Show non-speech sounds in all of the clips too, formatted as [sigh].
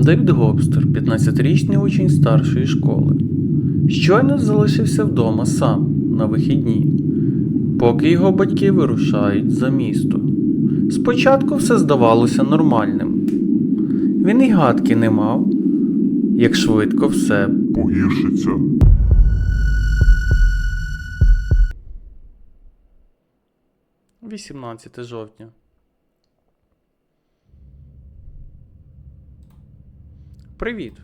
Девід Гобстер, 15-річний учень старшої школи. Щойно залишився вдома сам на вихідні, поки його батьки вирушають за місто. Спочатку все здавалося нормальним. Він і гадки не мав, як швидко все погіршиться. – 18 жовтня. Привіт!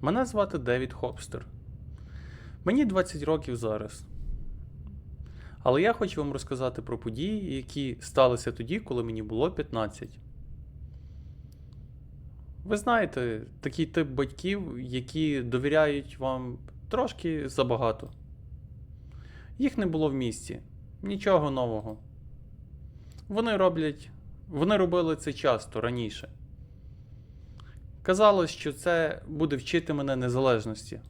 Мене звати Девід Хопстер. Мені 20 років зараз. Але я хочу вам розказати про події, які сталися тоді, коли мені було 15. Ви знаєте, такий тип батьків, які довіряють вам трошки забагато. Їх не було в місті, нічого нового. Вони роблять. Вони робили це часто раніше. Казалось, що це буде вчити мене незалежності.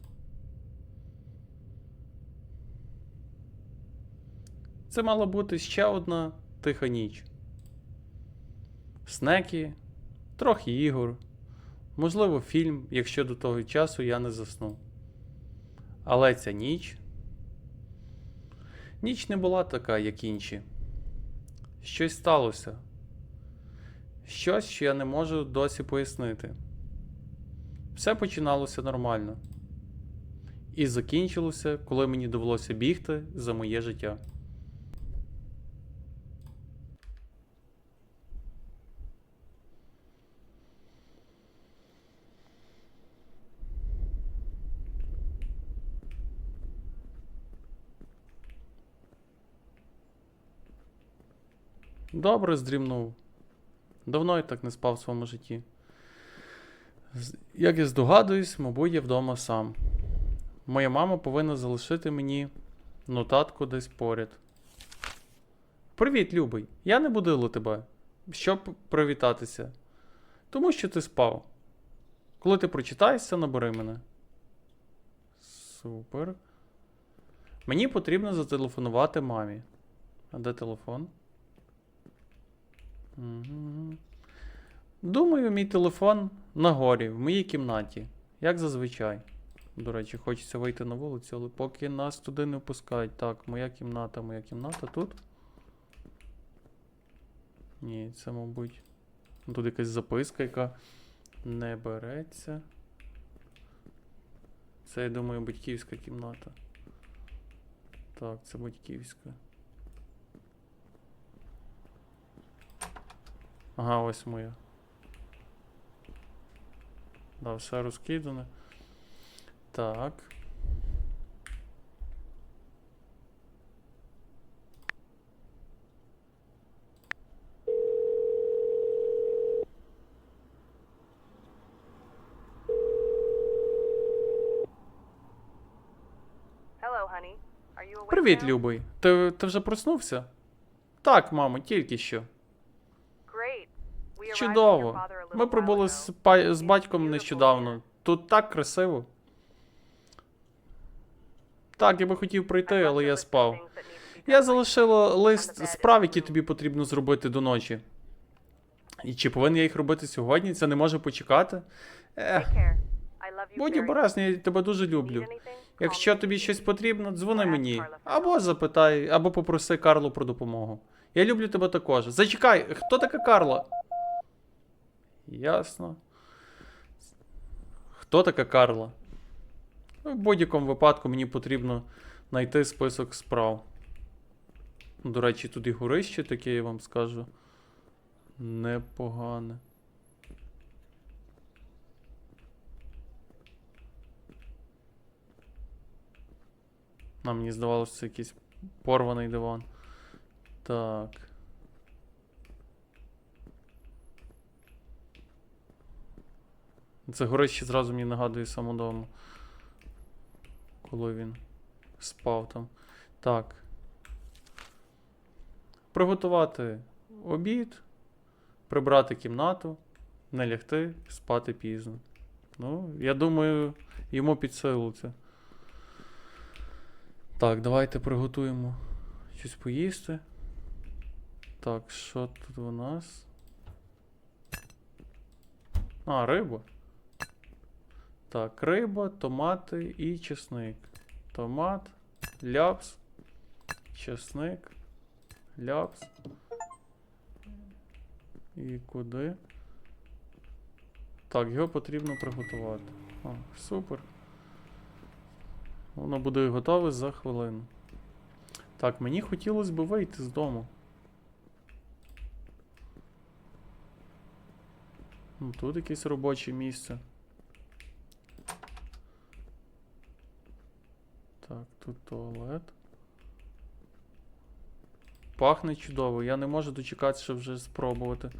Це мала бути ще одна тиха ніч. Снеки, трохи ігор, можливо, фільм, якщо до того часу я не засну. Але ця ніч. Ніч не була така, як інші. Щось сталося. Щось, що я не можу досі пояснити. Все починалося нормально. І закінчилося, коли мені довелося бігти за моє життя. Добре здрімнув. Давно я так не спав в своєму житті. Як я здогадуюсь, мабуть, я вдома сам. Моя мама повинна залишити мені нотатку десь поряд. Привіт, любий. Я не будила тебе, щоб привітатися. Тому що ти спав. Коли ти прочитаєшся, набери мене. Супер. Мені потрібно зателефонувати мамі. А де телефон? Мгм. Думаю, мій телефон на горі, в моїй кімнаті, як зазвичай. До речі, хочеться вийти на вулицю, але поки нас туди не впускають. Так, моя кімната, моя кімната тут. Ні, це, мабуть. Тут якась записка, яка не береться. Це, я думаю, батьківська кімната. Так, це батьківська. Ага, ось моя. Да, все розкидане. Так. Привіт, любий. Ти, ти вже проснувся? Так, мамо, тільки що. Чудово. Ми прибули з, па- з батьком нещодавно. Тут так красиво. Так, я би хотів прийти, але я спав. Я залишила лист справ, які тобі потрібно зробити до ночі. І чи повинен я їх робити сьогодні? Це не може почекати? Ех, будь обережний, я тебе дуже люблю. Якщо тобі щось потрібно, дзвони мені. Або запитай, або попроси Карлу про допомогу. Я люблю тебе також. Зачекай, хто така Карла? Ясно. Хто така Карла? Ну, В будь-якому випадку мені потрібно знайти список справ. До речі, тут і горище таке, я вам скажу. Непогане. А мені здавалося, це якийсь порваний диван. Так. Це горище зразу мені нагадує самодому. Коли він спав там. Так. Приготувати обід, прибрати кімнату, не лягти, спати пізно. Ну, я думаю, йому під силу це. Так, давайте приготуємо щось поїсти. Так, що тут у нас? А, риба. Так, риба, томати і чесник. Томат, ляпс, чесник, ляпс. І куди? Так, його потрібно приготувати. О, супер. Воно буде готове за хвилину. Так, мені хотілося б вийти з дому. Ну, тут якесь робоче місце. Так, тут туалет. Пахне чудово. Я не можу дочекатися, щоб вже спробувати.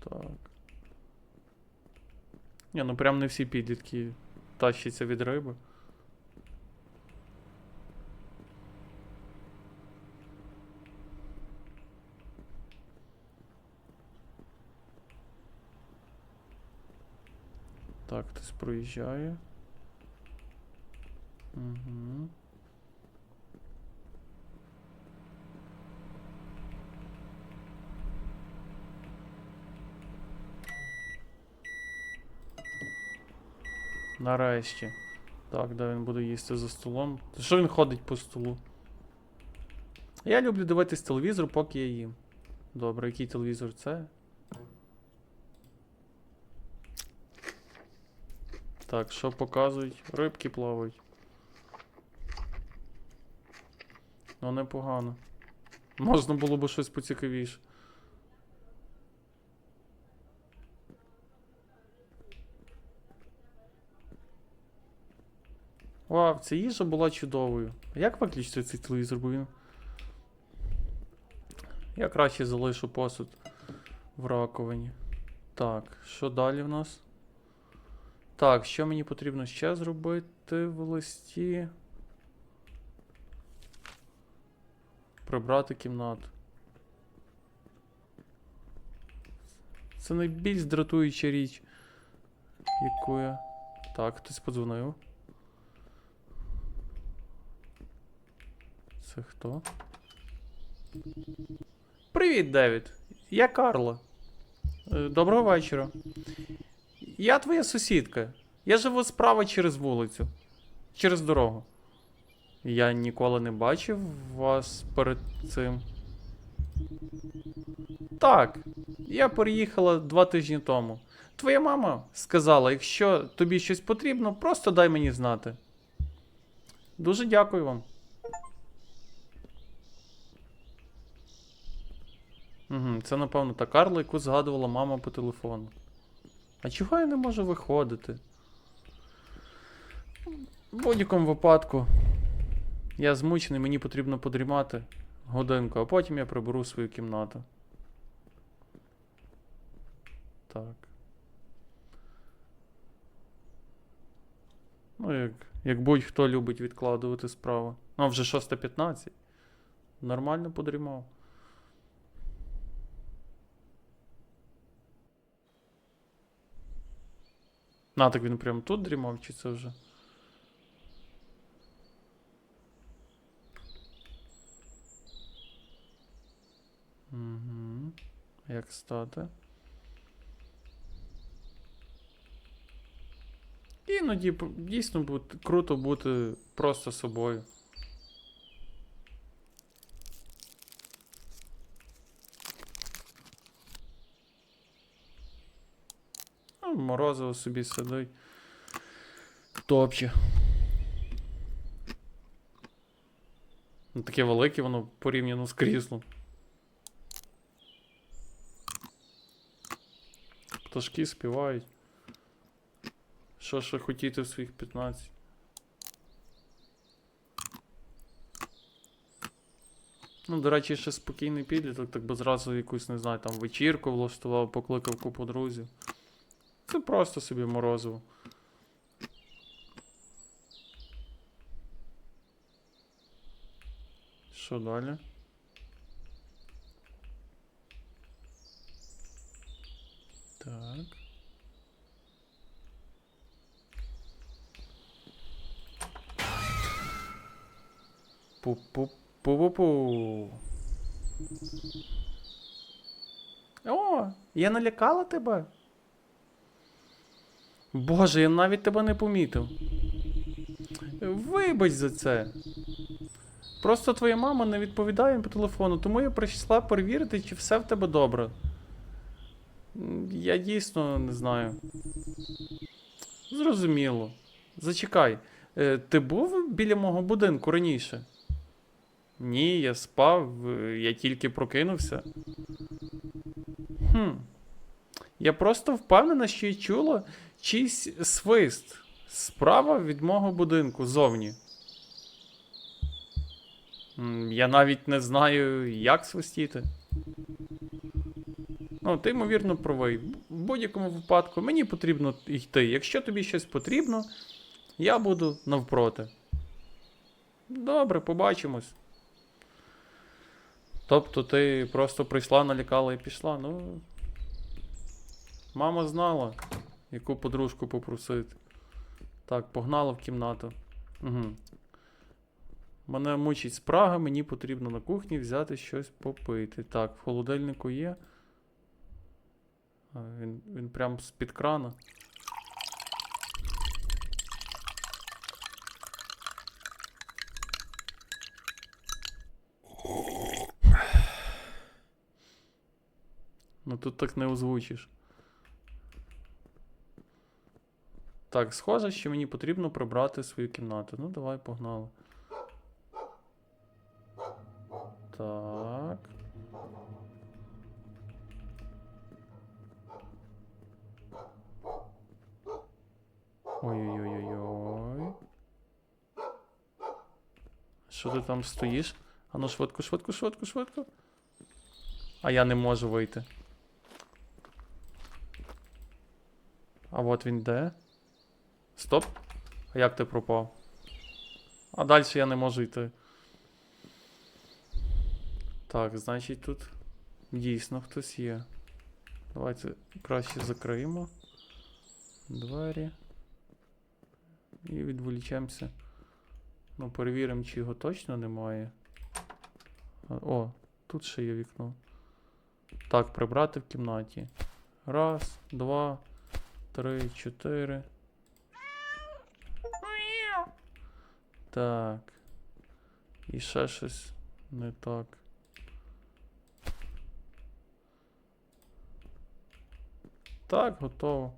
Так. Ні, ну прям не всі підлітки тащаться від риби. Так, хтось проїжджає. Угу. Нарешті. Так, де він буде їсти за столом. Що він ходить по столу? Я люблю дивитись телевізор, поки я їм. Добре, який телевізор це? Так, що показують? Рибки плавають. Ну, непогано. Можна було б щось поцікавіше. Вау, ця їжа була чудовою. Як виключити цей телевізор, бо він. Я краще залишу посуд в раковині. Так, що далі в нас? Так, що мені потрібно ще зробити в листі? Прибрати кімнату. Це найбільш дратуюча річ, яку я. Так, хтось подзвонив. Це хто? Привіт, Девід. Я Карла. Е, Доброго вечора. Я твоя сусідка. Я живу справа через вулицю. Через дорогу. Я ніколи не бачив вас перед цим. Так, я переїхала два тижні тому. Твоя мама сказала, якщо тобі щось потрібно, просто дай мені знати. Дуже дякую вам. Угу, це, напевно, та Карла, яку згадувала мама по телефону. А чого я не можу виходити? В будь-якому випадку. Я змучений, мені потрібно подрімати годинку, а потім я приберу свою кімнату. Так. Ну, як, як будь-хто любить відкладувати справи. Ну, вже 6.15. Нормально подрімав. На, так він прям тут дрімав, чи це вже? Угу. Як стати? Іноді дійсно бути, круто бути просто собою. Ну, морозиво собі сидить. Топче. Ну, Таке велике воно порівняно з кріслом. Пташки співають. Що ще хотіти в своїх 15? Ну, до речі, ще спокійний підліток, так би зразу якусь, не знаю, там вечірку влаштував, покликав купу друзів. Це просто собі морозиво. Що далі? Так. Пу-пу-пу-пу-пу. О, я налякала тебе. Боже, я навіть тебе не помітив. Вибач за це. Просто твоя мама не відповідає по телефону, тому я прийшла перевірити, чи все в тебе добре. Я дійсно не знаю. Зрозуміло. Зачекай. Е, Ти був біля мого будинку раніше? Ні, я спав, е, я тільки прокинувся. Хм. Я просто впевнена, що я чула чийсь свист справа від мого будинку зовні. Я навіть не знаю, як свистіти. Ну, ти, ймовірно, правий. В будь-якому випадку мені потрібно йти. Якщо тобі щось потрібно, я буду навпроти. Добре, побачимось. Тобто ти просто прийшла, налякала і пішла. Ну. Мама знала, яку подружку попросити. Так, погнала в кімнату. Угу. Мене мучить спрага, мені потрібно на кухні взяти щось попити. Так, в холодильнику є. Він, він прям з-під крана. Ну тут так не озвучиш. Так, схоже, що мені потрібно прибрати свою кімнату. Ну, давай, погнали. Так. Ой-ой-ой-ой-ой. Що ти там стоїш? Ану, швидко, швидко, швидко, швидко. А я не можу вийти. А от він де? Стоп. А як ти пропав? А далі я не можу йти. Так, значить тут дійсно хтось є. Давайте краще закриємо двері. І відволічемося. Ну, перевіримо, чи його точно немає. О, тут ще є вікно. Так, прибрати в кімнаті. Раз, два, три, чотири. Так. І ще щось не так. Так, готово.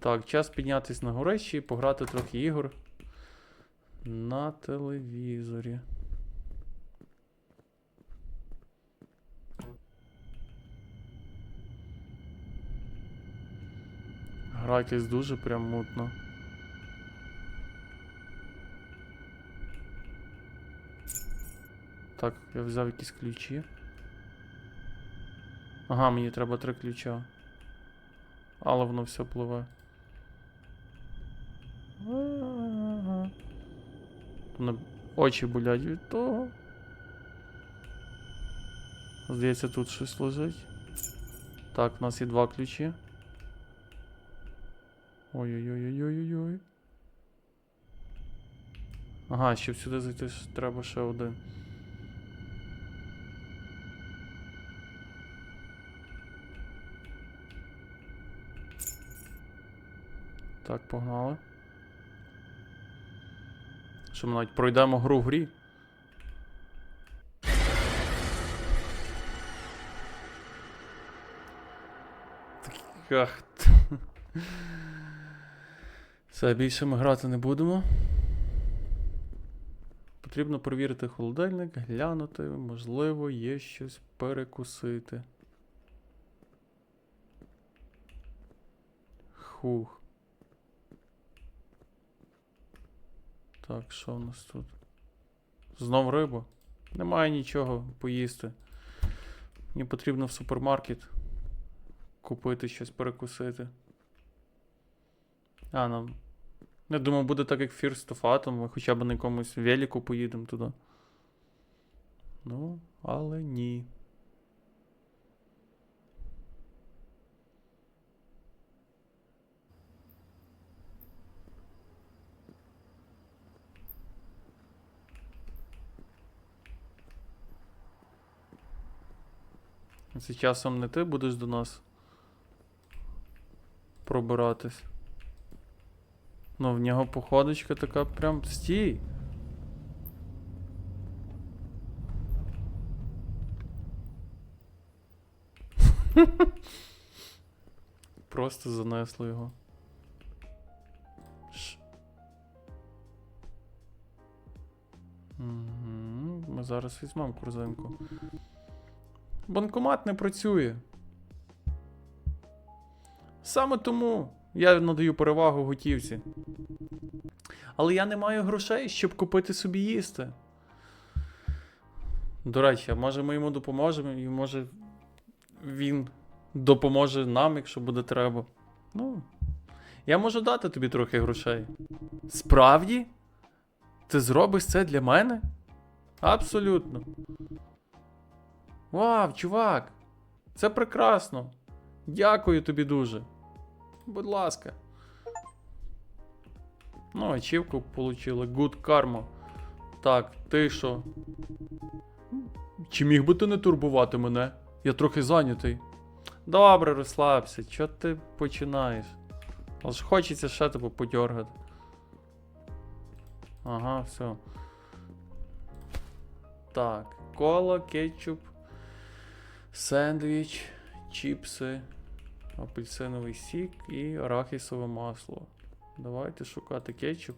Так, час піднятись на горище і пограти трохи ігор на телевізорі. Гратись дуже прям мутно. Так, я взяв якісь ключі. Ага, мені треба три ключа. Але воно все пливе. Ага. Очі болять від того. Здається, тут щось лежить. Так, у нас є два ключі. Ой-ой-ой-ой-ой-ой. Ага, щоб сюди зайти треба ще один. Так, погнали. Що ми навіть пройдемо гру в грі. Так, ах. Все, більше ми грати не будемо. Потрібно перевірити холодильник, глянути, можливо, є щось перекусити. Хух. Так, що в нас тут? Знов риба? Немає нічого поїсти. Мені потрібно в супермаркет купити щось перекусити. А, нам. Я думав, буде так, як First of Atom, ми хоча б на якомусь велику поїдемо туди. Ну, але ні. Це часом не ти будеш до нас пробиратись. Ну, в нього походочка така прям стій. [laughs] Просто занесло його. Ми зараз візьмемо корзинку. Банкомат не працює. Саме тому я надаю перевагу готівці. Але я не маю грошей, щоб купити собі їсти. До речі, а може ми йому допоможемо, і може він допоможе нам, якщо буде треба. Ну, я можу дати тобі трохи грошей. Справді? Ти зробиш це для мене? Абсолютно. Вау, чувак! Це прекрасно. Дякую тобі дуже. Будь ласка. Ну, ачівку получили. Good karma. Так, ти що? Чи міг би ти не турбувати мене? Я трохи зайнятий. Добре, розслабся. Чого ти починаєш? Але ж хочеться ще тебе подьоргати. Ага, все. Так, кола, кетчуп, сендвіч, чіпси, апельсиновий сік і арахісове масло. Давайте шукати кетчуп.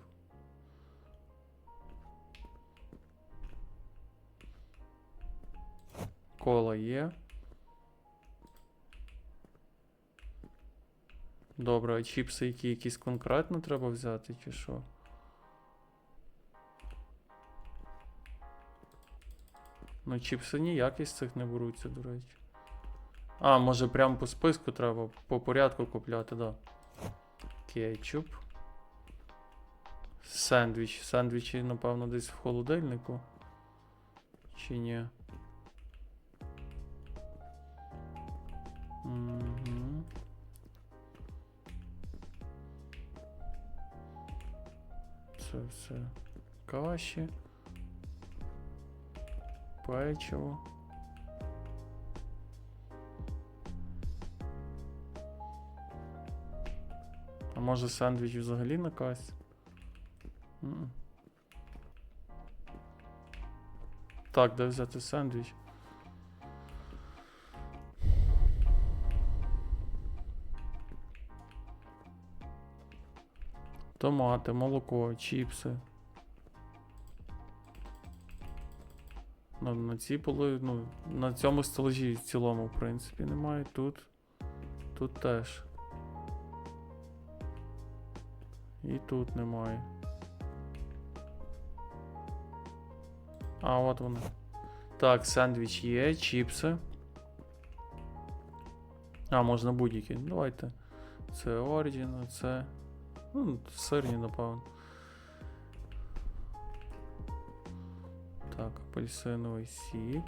Кола є. Добре, а чіпси які якісь конкретно треба взяти, чи що? Ну, чіпси ніякі з цих не беруться, до речі. А, може прямо по списку треба по порядку купляти, да. Кетчуп. Сендвіч. Сендвічі, напевно, десь в холодильнику. Чи ні? Угу. Це все каші. Печиво. Може сендвіч взагалі на касі? Так, де взяти сендвіч? Томати, молоко, чіпси. Ну, на цій поли, ну, на цьому стелажі в цілому, в принципі, немає. Тут. Тут теж. І тут немає. А, от воно. Так, сендвіч є, чіпси. А, можна будь-які. Давайте. Це Origin, а це. Ну, сирні, напевно. Так, апельсиновий сік.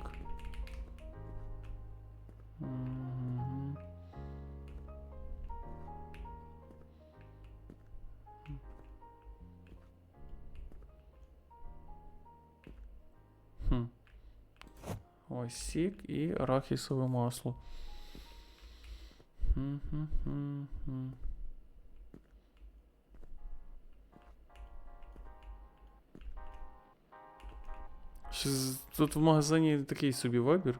Ось сік і арахісове масло. Тут в магазині такий собі вибір.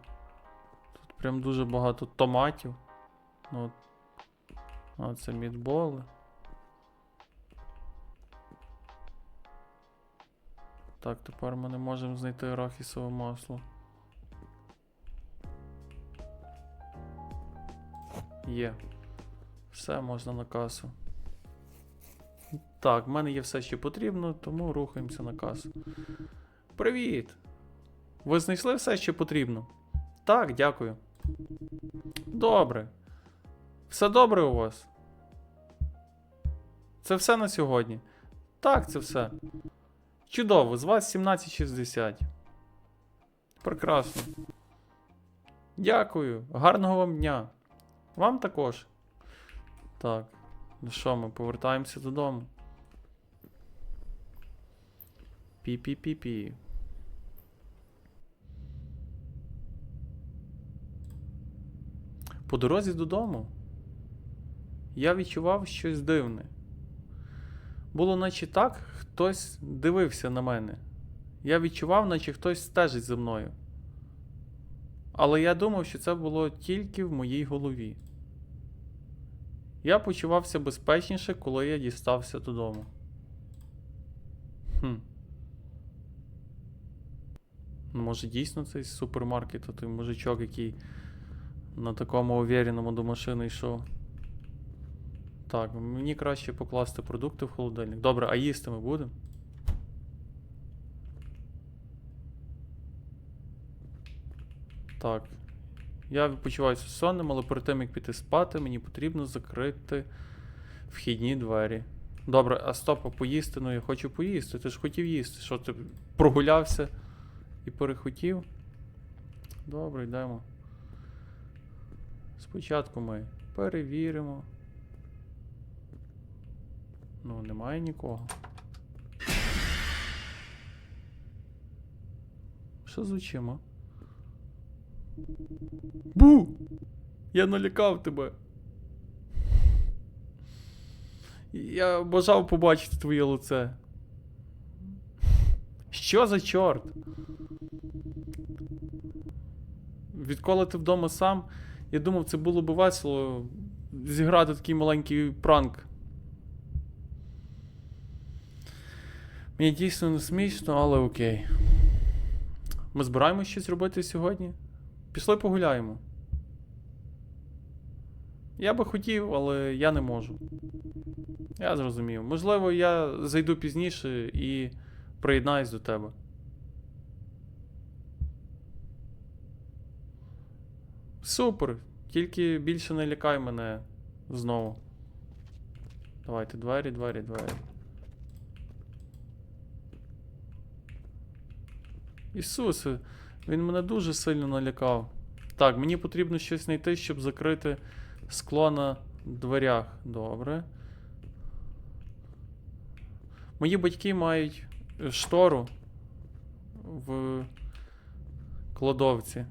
Тут прям дуже багато томатів. Ну, от. А, це мідболи. Так, тепер ми не можемо знайти арахісове масло. Є. Все можна на касу. Так, в мене є все, що потрібно, тому рухаємося на касу. Привіт! Ви знайшли все, що потрібно? Так, дякую. Добре. Все добре у вас? Це все на сьогодні. Так, це все. Чудово, з вас 1760. Прекрасно. Дякую. Гарного вам дня. Вам також. Так. Ну що, ми повертаємося додому. Пі-пі-пі-пі. По дорозі додому. я відчував щось дивне. Було наче так, хтось дивився на мене. Я відчував, наче хтось стежить за мною. Але я думав, що це було тільки в моїй голові. Я почувався безпечніше, коли я дістався додому. Хм. Може, дійсно цей з супермаркету, той мужичок, який на такому увіреному до машини йшов. Так, мені краще покласти продукти в холодильник. Добре, а їсти ми будемо? Так. Я почуваюся сонним, але перед тим як піти спати, мені потрібно закрити вхідні двері. Добре, а стоп, а поїсти? Ну я хочу поїсти. Ти ж хотів їсти. Що ти прогулявся і перехотів? Добре, йдемо. Спочатку ми перевіримо. Ну, немає нікого. Що з очима? Бу! Я налякав тебе. Я бажав побачити твоє лице. Що за чорт? Відколи ти вдома сам, я думав, це було б весело зіграти такий маленький пранк. Мені дійсно не смішно, але окей. Ми збираємось щось робити сьогодні? Пішли погуляємо. Я би хотів, але я не можу. Я зрозумів. Можливо, я зайду пізніше і приєднаюсь до тебе. Супер. Тільки більше не лякай мене знову. Давайте, двері, двері, двері. Ісусе, він мене дуже сильно налякав. Так, мені потрібно щось знайти, щоб закрити скло на дверях. Добре. Мої батьки мають е, штору в кладовці.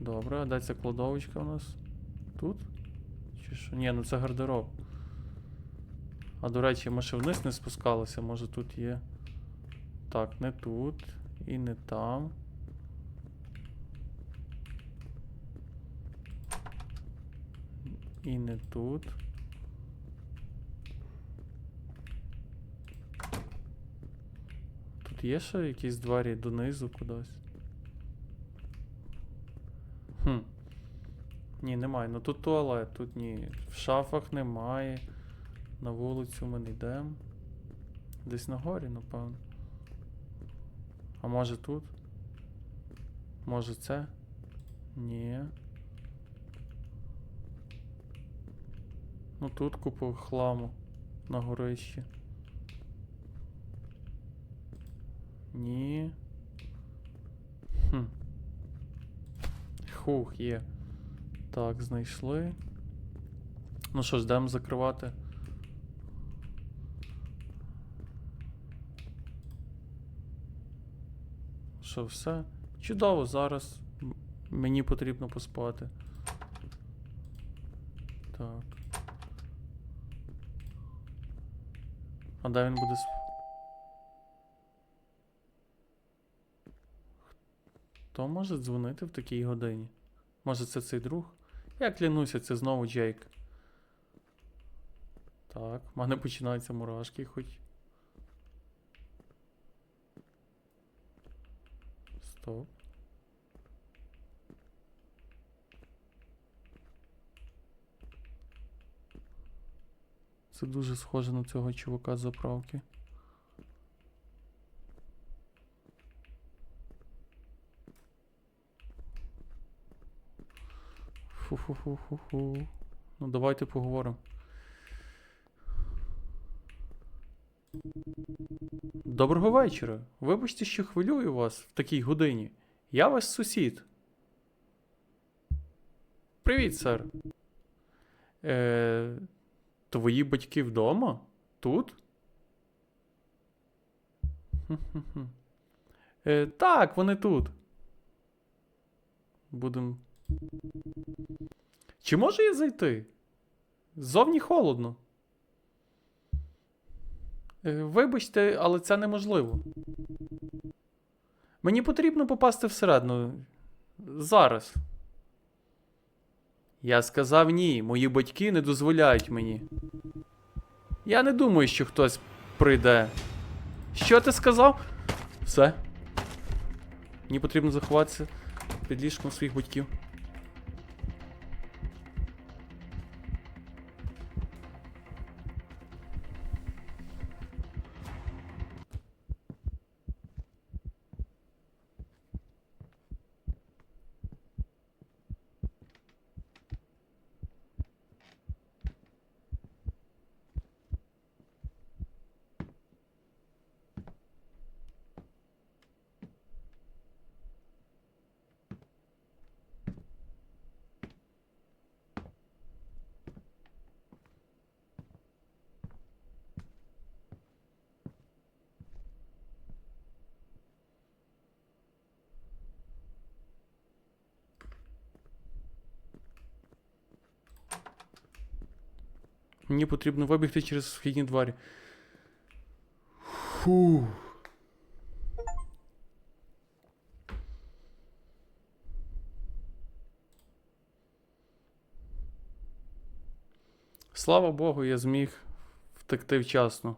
Добре, а де ця кладовочка у нас? Тут? Чи що? Ні, ну це гардероб. А до речі, ми ще вниз не спускалися, може тут є. Так, не тут і не там. І не тут. Тут є ще якісь двері донизу кудись? Хм. Ні, немає. Ну тут туалет, тут ні. В шафах немає. На вулицю ми не йдемо. Десь на горі, напевно. А може тут? Може це? Ні. Ну тут купа хламу на горищі. Ні. Хм. Хух, є. Так, знайшли. Ну що ж, йдемо закривати. Що, все? Чудово, зараз мені потрібно поспати. Так. А де він буде сп... Хто може дзвонити в такій годині? Може це цей друг? Я клянуся, це знову Джейк. Так, в мене починаються мурашки хоч. Стоп. Це дуже схоже на цього чувака з заправки. Фу-фу-фу-фу-фу. Ну, давайте поговоримо. Доброго вечора. Вибачте, що хвилюю вас в такій годині. Я ваш сусід. Привіт, сер. Е, твої батьки вдома? Тут? Е, так, вони тут. Будем. Чи можу я зайти? Ззовні холодно. Е, Вибачте, але це неможливо. Мені потрібно попасти всередину. Зараз. Я сказав ні, мої батьки не дозволяють мені. Я не думаю, що хтось прийде. Що ти сказав? Все. Мені потрібно заховатися під ліжком своїх батьків. Мені потрібно вибігти через східні двері. Фу. Слава Богу, я зміг втекти вчасно.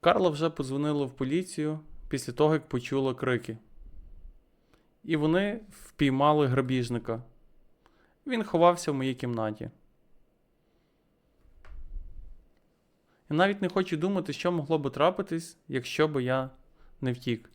Карла вже подзвонила в поліцію після того, як почула крики. І вони впіймали грабіжника. Він ховався в моїй кімнаті. Я навіть не хочу думати, що могло би трапитись, якщо би я не втік.